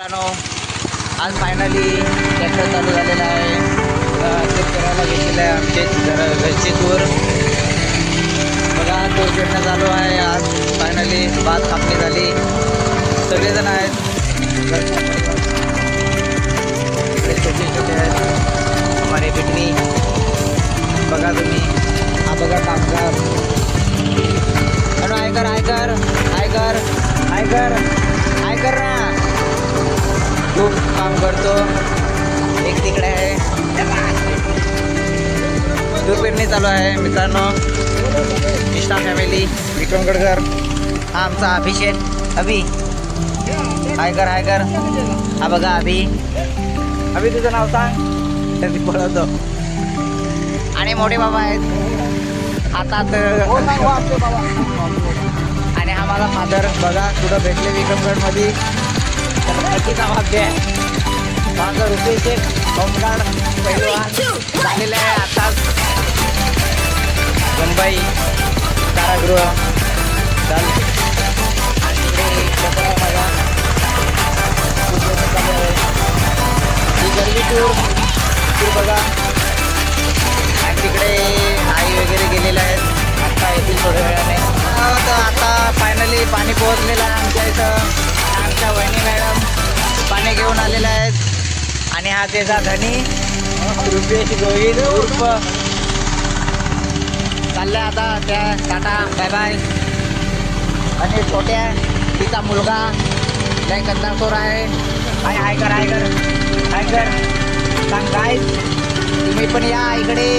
मित्रांनो आज finally tractor चालू झालेला आहे. अ, ते घेतलेलं आहे आमचे घर घरची दूर बघा तो फिरणं चालू आहे. आज फायनली भात कापणी झाली. सगळेजण आहेत. इकडे छोटे छोटे आहेत. हमारे पिटणी बघा तुम्ही. हा बघा कामगार. अरे आयकर आयकर आयकर आयकर. खूप काम करतो. एक तिकडे आहे. दूर पेरणी चालू आहे मित्रांनो. मिस्टा फॅमिली विक्रम गडकर हा आमचा अभिषेक अभि. हाय कर हाय कर. हा बघा अभि. अभि तुझं नाव सांग. तर बोलवतो आणि मोठे बाबा आहेत. हातात आणि हा माझा फादर बघा कुठं भेटले विक्रमगडमध्ये. तर नक्कीच आहे माझं रुपेश शेख होमगार्ड पैलवान झालेलं आहे आताच मुंबई कारागृह चालू बघा खूप मोठं गर्दी टूर टूर बघा आणि तिकडे आई वगैरे गेलेले आहेत आत्ता येतील थोड्या वेळाने तर आता फायनली पाणी पोहोचलेलं आहे आमच्या इथं आमच्या वहिनी मॅडम घेऊन आलेला आहेत. आणि हा त्याचा धनी रुपेश गोविंद उर्फ. आता त्या टाटा बाय बाय आणि छोट्या तिचा मुलगा लय कंदाखोर आहे. काय हाय कर हाय कर हाय कर सांग काय तुम्ही पण या इकडे.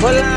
बोल ना.